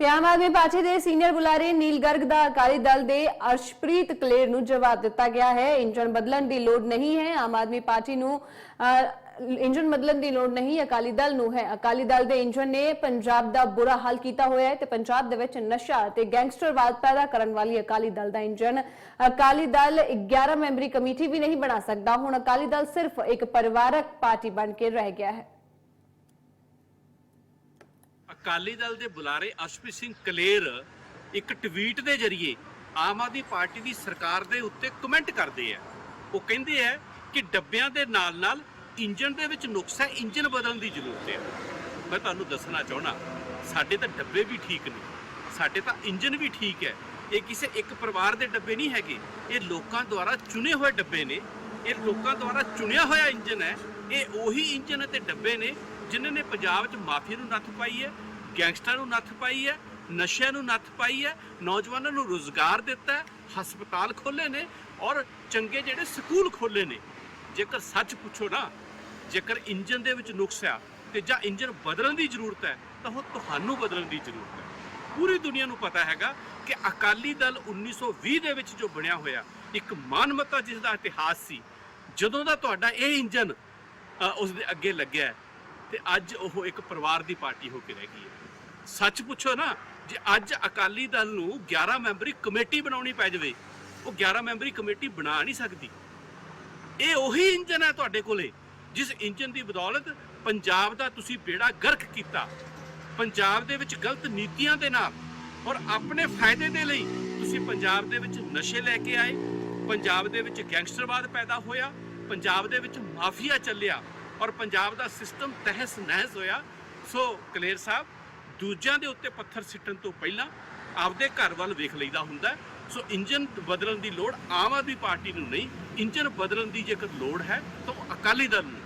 ਤੇ ਆਮ ਆਦਮੀ ਪਾਰਟੀ ਦੇ ਸੀਨੀਅਰ ਬੁਲਾਰੇ ਨੀਲ ਗਰਗ ਦਾ ਅਕਾਲੀ ਦਲ ਦੇ ਅਰਸ਼ਪ੍ਰੀਤ ਕਲੇਰ ਨੂੰ ਜਵਾਬ ਦਿੱਤਾ ਗਿਆ ਹੈ। ਇੰਜਨ ਬਦਲਣ ਦੀ ਲੋੜ ਨਹੀਂ ਹੈ। ਆਮ ਆਦਮੀ ਪਾਰਟੀ ਨੂੰ ਇੰਜਨ ਬਦਲਣ ਦੀ ਲੋੜ ਨਹੀਂ, ਅਕਾਲੀ ਦਲ ਨੂੰ ਹੈ। ਅਕਾਲੀ ਦਲ ਦੇ ਇੰਜਨ ਨੇ ਪੰਜਾਬ ਦਾ ਬੁਰਾ ਹਾਲ ਕੀਤਾ ਹੋਇਆ ਹੈ ਤੇ ਪੰਜਾਬ ਦੇ ਵਿੱਚ ਨਸ਼ਾ ਤੇ ਗੈਂਗਸਟਰਵਾਦ ਪੈਦਾ ਕਰਨ ਵਾਲੀ ਅਕਾਲੀ ਦਲ ਦਾ ਇੰਜਨ ਅਕਾਲੀ ਦਲ 11 ਮੈਂਬਰੀ ਕਮੇਟੀ ਵੀ ਨਹੀਂ ਬਣਾ ਸਕਦਾ। ਹੁਣ ਅਕਾਲੀ ਦਲ ਸਿਰਫ ਇੱਕ ਪਰਿਵਾਰਕ ਪਾਰਟੀ ਬਣ ਕੇ ਰਹਿ ਗਿਆ ਹੈ। ਅਕਾਲੀ ਦਲ ਦੇ ਬੁਲਾਰੇ ਅਸ਼ਪ੍ਰੀਤ ਸਿੰਘ ਕਲੇਰ ਇੱਕ ਟਵੀਟ ਦੇ ਜ਼ਰੀਏ ਆਮ ਆਦਮੀ ਪਾਰਟੀ ਦੀ ਸਰਕਾਰ ਦੇ ਉੱਤੇ ਕਮੈਂਟ ਕਰਦੇ ਆ। ਉਹ ਕਹਿੰਦੇ ਆ ਕਿ ਡੱਬਿਆਂ ਦੇ ਨਾਲ-ਨਾਲ ਇੰਜਨ ਦੇ ਵਿੱਚ ਨੁਕਸ ਹੈ ਇੰਜਨ ਬਦਲਣ ਦੀ ਜ਼ਰੂਰਤ ਹੈ ਮੈਂ ਤੁਹਾਨੂੰ ਦੱਸਣਾ ਚਾਹਣਾ ਸਾਡੇ ਤਾਂ ਡੱਬੇ ਵੀ ਠੀਕ ਨੇ, ਸਾਡੇ ਤਾਂ ਇੰਜਨ ਵੀ ਠੀਕ ਹੈ। ਇਹ ਕਿਸੇ ਇੱਕ ਪਰਿਵਾਰ ਦੇ ਡੱਬੇ ਨਹੀਂ ਹੈਗੇ। ਇਹ ਲੋਕਾਂ ਦੁਆਰਾ ਚੁਣੇ ਹੋਏ ਡੱਬੇ ਨੇ, ਇਹ ਲੋਕਾਂ ਦੁਆਰਾ ਚੁਣਿਆ ਹੋਇਆ ਇੰਜਨ ਹੈ, ਇਹ ਉਹੀ ਇੰਜਨ ਅਤੇ ਡੱਬੇ ਨੇ ਜਿਨ੍ਹਾਂ ਨੇ ਪੰਜਾਬ 'ਚ ਮਾਫੀਆ ਨੂੰ ਨੱਥ ਪਾਈ ਹੈ ਗੈਂਗਸਟਰਾਂ ਨੂੰ ਨੱਥ ਪਾਈ ਹੈ ਨਸ਼ਿਆਂ ਨੂੰ ਨੱਥ ਪਾਈ ਹੈ ਨੌਜਵਾਨਾਂ ਨੂੰ ਰੋਜ਼ਗਾਰ ਦਿੱਤਾ ਹੈ ਹਸਪਤਾਲ ਖੋਲੇ ਨੇ ਔਰ ਚੰਗੇ ਜਿਹੜੇ ਸਕੂਲ ਖੋਲੇ ਨੇ। ਜੇਕਰ ਸੱਚ ਪੁੱਛੋ ਨਾ ਜੇਕਰ ਇੰਜਨ ਦੇ ਵਿੱਚ ਨੁਕਸ ਆ ਤੇ ਜਾਂ ਇੰਜਨ ਬਦਲਣ ਦੀ ਜ਼ਰੂਰਤ ਹੈ ਤਾਂ ਉਹ ਤੁਹਾਨੂੰ ਬਦਲਣ ਦੀ ਜ਼ਰੂਰਤ ਹੈ। ਪੂਰੀ ਦੁਨੀਆ ਨੂੰ ਪਤਾ ਹੈਗਾ ਕਿ ਅਕਾਲੀ ਦਲ 1920 ਦੇ ਵਿੱਚ ਜੋ ਬਣਿਆ ਹੋਇਆ ਇੱਕ ਮਾਨਮਤਾ ਜਿਸ ਦਾ ਇਤਿਹਾਸ ਸੀ ਜਦੋਂ ਦਾ ਤੁਹਾਡਾ ਇਹ ਇੰਜਨ ਅ, ਉਸ ਦੇ ਅੱਗੇ ਲੱਗਿਆ ਤੇ ਅੱਜ ਉਹ ਇੱਕ ਪਰਿਵਾਰ ਦੀ ਪਾਰਟੀ ਹੋ ਕੇ ਰਹਿ ਗਈ ਹੈ। ਸੱਚ ਪੁੱਛੋ ਨਾ, ਜੇ ਅੱਜ ਅਕਾਲੀ ਦਲ ਨੂੰ 11 ਮੈਂਬਰੀ ਕਮੇਟੀ ਬਣਾਉਣੀ ਪੈ ਜਾਵੇ, ਉਹ 11 ਮੈਂਬਰੀ ਕਮੇਟੀ ਬਣਾ ਨਹੀਂ ਸਕਦੀ। ਇਹ ਉਹੀ ਇੰਜਨ ਹੈ ਤੁਹਾਡੇ ਕੋਲੇ, ਜਿਸ ਇੰਜਨ ਦੀ ਬਦੌਲਤ ਪੰਜਾਬ ਦਾ ਤੁਸੀਂ ਬੇੜਾ ਗਰਕ ਕੀਤਾ। ਪੰਜਾਬ ਦੇ ਵਿੱਚ ਗਲਤ ਨੀਤੀਆਂ ਦੇ ਨਾਲ ਔਰ ਆਪਣੇ ਫਾਇਦੇ ਦੇ ਲਈ ਤੁਸੀਂ ਪੰਜਾਬ ਦੇ ਵਿੱਚ ਨਸ਼ੇ ਲੈ ਕੇ ਆਏ, ਪੰਜਾਬ ਦੇ ਵਿੱਚ ਗੈਂਗਸਟਰਵਾਦ ਪੈਦਾ ਹੋਇਆ, ਪੰਜਾਬ ਦੇ ਵਿੱਚ ਮਾਫੀਆ ਚੱਲਿਆ। ਔਰ ਪੰਜਾਬ ਦਾ ਸਿਸਟਮ ਤਹਿਸ ਨਹਿਸ ਹੋਇਆ। ਸੋ ਕਲੇਰ ਸਾਹਿਬ, ਦੂਜਿਆਂ ਦੇ ਉੱਤੇ ਪੱਥਰ ਸਿੱਟਣ ਤੋਂ ਪਹਿਲਾਂ ਆਪਦੇ ਘਰ ਵੱਲ ਵੇਖ ਲਈਦਾ ਹੁੰਦਾ ਸੋ ਇੰਜਨ ਬਦਲਣ ਦੀ ਲੋੜ ਆਮ ਆਦਮੀ ਪਾਰਟੀ ਨੂੰ ਨਹੀਂ। ਇੰਜਨ ਬਦਲਣ ਦੀ ਜੇਕਰ ਲੋੜ ਹੈ, ਤਾਂ ਉਹ ਅਕਾਲੀ ਦਲ ਨੂੰ।